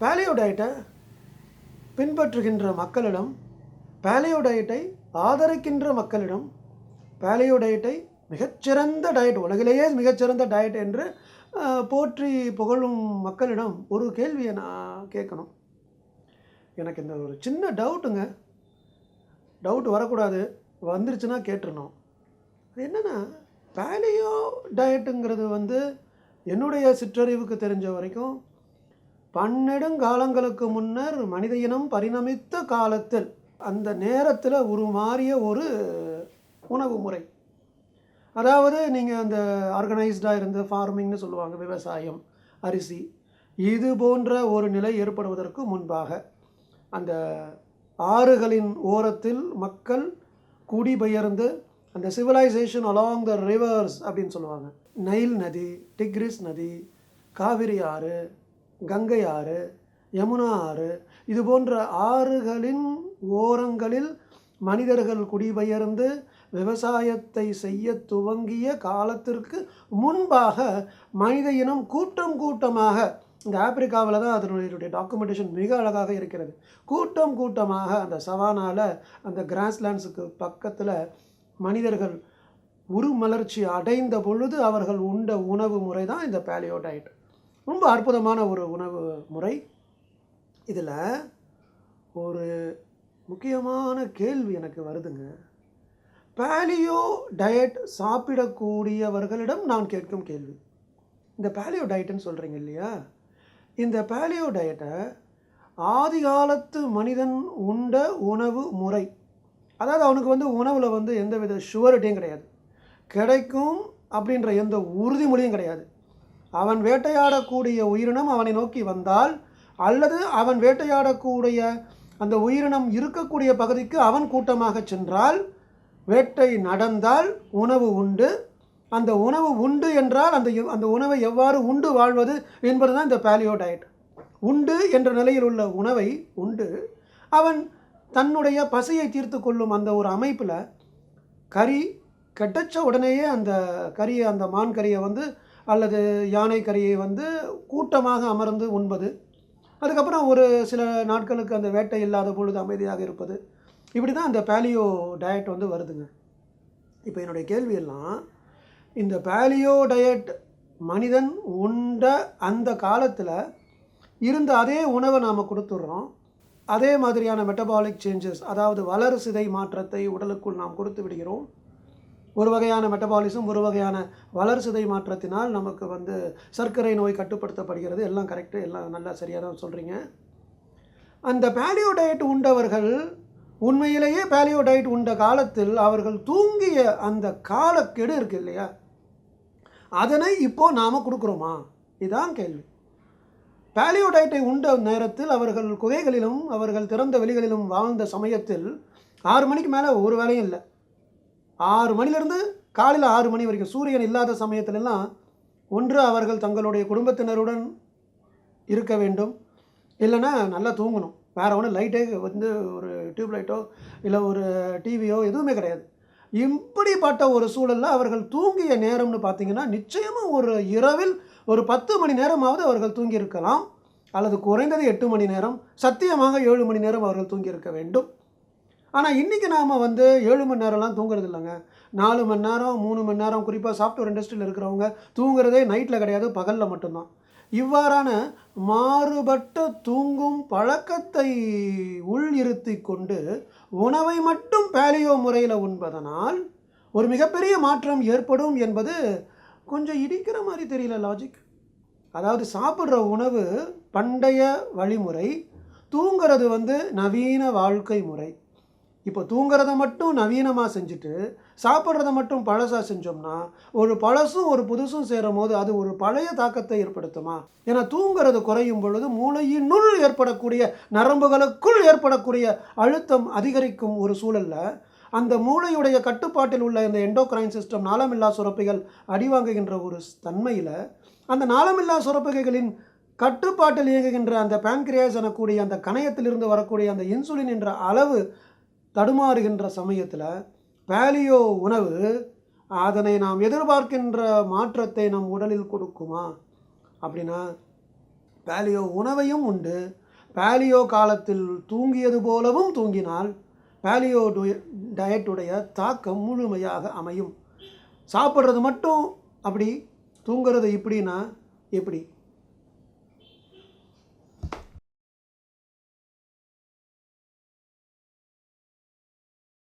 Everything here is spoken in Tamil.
பேலியோ டயட்டை பின்பற்றுகின்ற மக்களிடம் பேலியோ டயட்டை ஆதரிக்கின்ற மக்களிடம் பேலியோ டயட்டை மிகச்சிறந்த டயட் உலகிலேயே மிகச்சிறந்த டயட் என்று போற்றி புகழும் மக்களிடம் ஒரு கேள்வியை நான் கேட்கணும். எனக்கு இந்த ஒரு சின்ன டவுட்டுங்க டவுட் வரக்கூடாது. வந்துருச்சுன்னா கேட்டுருணும் அது என்னென்னா பேலியோ டயட்டுங்கிறது வந்து என்னுடைய சிற்றறிவுக்கு தெரிஞ்ச வரைக்கும் பன்னெடுங்காலங்களுக்கு முன்னர் மனித இனம் பரிணமித்த காலத்தில் அந்த நேரத்தில் உருமாறிய ஒரு உணவு முறை. அதாவது நீங்கள் அந்த ஆர்கனைஸ்டாக இருந்த ஃபார்மிங்னு சொல்லுவாங்க விவசாயம் அரிசி. இது போன்ற ஒரு நிலை ஏற்படுவதற்கு முன்பாக அந்த ஆறுகளின் ஓரத்தில் மக்கள் குடிபெயர்ந்து அந்த சிவிலைசேஷன் அலாங் த ரிவர்ஸ் அப்படின்னு சொல்லுவாங்க. நைல் நதி டிக்ரிஸ் நதி காவிரி ஆறு கங்கை ஆறு யமுனா ஆறு இது போன்ற ஆறுகளின் ஓரங்களில் மனிதர்கள் குடிபெயர்ந்து விவசாயத்தை செய்ய துவங்கிய காலத்திற்கு முன்பாக மனித இனம் கூட்டம் கூட்டமாக இந்த ஆப்பிரிக்காவில் தான் அதனுடைய டாக்குமெண்டேஷன் மிக அழகாக இருக்கிறது. கூட்டம் கூட்டமாக அந்த சவானால அந்த கிராஸ்லேண்ட்ஸுக்கு பக்கத்தில் மனிதர்கள் உருமலர்ச்சி அடைந்த பொழுது அவர்கள் உண்ட உணவு முறை தான் இந்த பேலியோ டயட் ரொம்ப அற்புதமான ஒரு உணவு முறை. இதில் ஒரு முக்கியமான கேள்வி எனக்கு வருதுங்க. பேலியோ டயட் சாப்பிடக்கூடியவர்களிடம் நான் கேட்கும் கேள்வி. இந்த பேலியோ டயட்டுன்னு சொல்கிறீங்க இல்லையா? இந்த பேலியோ டயட்டை ஆதிகாலத்து மனிதன் உண்ட உணவு முறை. அதாவது அவனுக்கு வந்து உணவில் வந்து எந்தவித ஷுவரிட்டியும் கிடையாது. கிடைக்கும் அப்படின்ற எந்த உறுதிமொழியும் கிடையாது. அவன் வேட்டையாடக்கூடிய உயிரினம் அவனை நோக்கி வந்தால் அல்லது அவன் வேட்டையாடக்கூடிய அந்த உயிரினம் இருக்கக்கூடிய பகுதிக்கு அவன் கூட்டமாக சென்றால் வேட்டை நடந்தால் உணவு உண்டு. அந்த உணவு உண்டு என்றால் அந்த அந்த உணவை எவ்வாறு உண்டு வாழ்வது என்பது தான் இந்த பேலியோ டயட் உண்டு என்ற நிலையில் உள்ள உணவை உண்டு. அவன் தன்னுடைய பசியை தீர்த்து கொள்ளும் அந்த ஒரு அமைப்பில் கறி கெட்டச்ச உடனேயே அந்த கறியை அந்த மான் கறியை வந்து அல்லது யானை கறியை வந்து கூட்டமாக அமர்ந்து உண்பது. அதுக்கப்புறம் ஒரு சில நாட்களுக்கு அந்த வேட்டை இல்லாத பொழுது அமைதியாக இருப்பது. இப்படி தான் அந்த பேலியோ டயட் வந்து வருதுங்க. இப்போ என்னுடைய கேள்வியெல்லாம் இந்த பேலியோ டயட் மனிதன் உண்ட அந்த காலத்தில் இருந்த அதே உணவை நாம் கொடுத்துட்றோம். அதே மாதிரியான மெட்டபாலிக் சேஞ்சஸ் அதாவது வளர்சிதை மாற்றத்தை உடலுக்குள் நாம் கொடுத்து விடுகிறோம். ஒரு வகையான மெட்டபாலிசம் ஒரு வகையான வளர்சிதை மாற்றத்தினால் நமக்கு வந்து சர்க்கரை நோய் கட்டுப்படுத்தப்படுகிறது. எல்லாம் கரெக்டு எல்லாம் நல்லா சரியாக தான் சொல்கிறீங்க அந்த பேலியோ டயட் உண்டவர்கள் உண்மையிலேயே பேலியோ டயட் உண்ட காலத்தில் அவர்கள் தூங்கிய அந்த காலக்கெடு இருக்கு இல்லையா? அதனை இப்போது நாம் கொடுக்குறோமா? இதுதான் கேள்வி. பேலியோ டயட்டை உண்ட நேரத்தில் அவர்கள் குகைகளிலும் அவர்கள் திறந்த வெளிகளிலும் வாழ்ந்த சமயத்தில் ஆறு மணிக்கு மேலே ஒரு வேலையும் இல்லை. ஆறு மணிலேருந்து காலையில் ஆறு மணி வரைக்கும் சூரியன் இல்லாத சமயத்திலெல்லாம் ஒன்று அவர்கள் தங்களுடைய குடும்பத்தினருடன் இருக்க வேண்டும். இல்லைன்னா நல்லா தூங்கணும். வேறு ஒன்றும் லைட்டே வந்து ஒரு டியூப் லைட்டோ இல்லை ஒரு டிவியோ எதுவுமே கிடையாது. இப்படிப்பட்ட ஒரு சூழலில் அவர்கள் தூங்கிய நேரம்னு பார்த்தீங்கன்னா நிச்சயமாக ஒரு இரவில் ஒரு பத்து மணி நேரமாவது அவர்கள் தூங்கியிருக்கலாம். அல்லது குறைந்தது எட்டு மணி நேரம் சத்தியமாக ஏழு மணி நேரம் அவர்கள் தூங்கியிருக்க வேண்டும். ஆனால் இன்றைக்கி நாம் வந்து ஏழு மணி நேரம்லாம் தூங்குறது இல்லைங்க. நாலு மணி நேரம் மூணு மணி நேரம் குறிப்பாக சாஃப்ட்வேர் இண்டஸ்ட்ரியில் இருக்கிறவங்க தூங்குறதே நைட்டில் கிடையாது பகலில் மட்டும்தான். இவ்வாறான மாறுபட்ட தூங்கும் பழக்கத்தை உள் இருத்தி கொண்டு உணவை மட்டும் பேலியோ முறையில் உண்பதனால் ஒரு மிகப்பெரிய மாற்றம் ஏற்படும் என்பது கொஞ்சம் இடிக்கிற மாதிரி தெரியல லாஜிக் அதாவது சாப்பிட்ற உணவு பண்டைய வழிமுறை தூங்குறது வந்து நவீன வாழ்க்கை முறை. இப்போ தூங்குறத மட்டும் நவீனமாக செஞ்சுட்டு சாப்பிட்றத மட்டும் பழசாக செஞ்சோம்னா ஒரு பழசும் ஒரு புதுசும் சேரும் போது அது ஒரு பழைய தாக்கத்தை ஏற்படுத்துமா? ஏன்னா தூங்குறது குறையும் பொழுது மூளையினுள் ஏற்படக்கூடிய நரம்புகளுக்குள் ஏற்படக்கூடிய அழுத்தம் அதிகரிக்கும் ஒரு சூழலில் அந்த மூளையுடைய கட்டுப்பாட்டில் உள்ள இந்த எண்டோக்ரைன் சிஸ்டம் நாளமில்லா சுரப்பிகள் அடிவாங்குகின்ற ஒரு தன்மையில் அந்த நாளமில்லா சுரப்பிகைகளின் கட்டுப்பாட்டில் இயங்குகின்ற அந்த பேங்க்ரியாஸ் எனக்கூடிய அந்த கணையத்திலிருந்து வரக்கூடிய அந்த இன்சுலின் என்ற அளவு தடுமாறுகின்ற சமயத்தில் பேலியோ உணவு அதனை நாம் எதிர்பார்க்கின்ற மாற்றத்தை நம் உடலில் கொடுக்குமா? அப்படின்னா பேலியோ உணவையும் உண்டு. பேலியோ காலத்தில் தூங்கியது போலவும் தூங்கினால் பேலியோ டயட்டுடைய தாக்கம் முழுமையாக அமையும். சாப்பிட்றது மட்டும் அப்படி தூங்குறது இப்படின்னா எப்படி?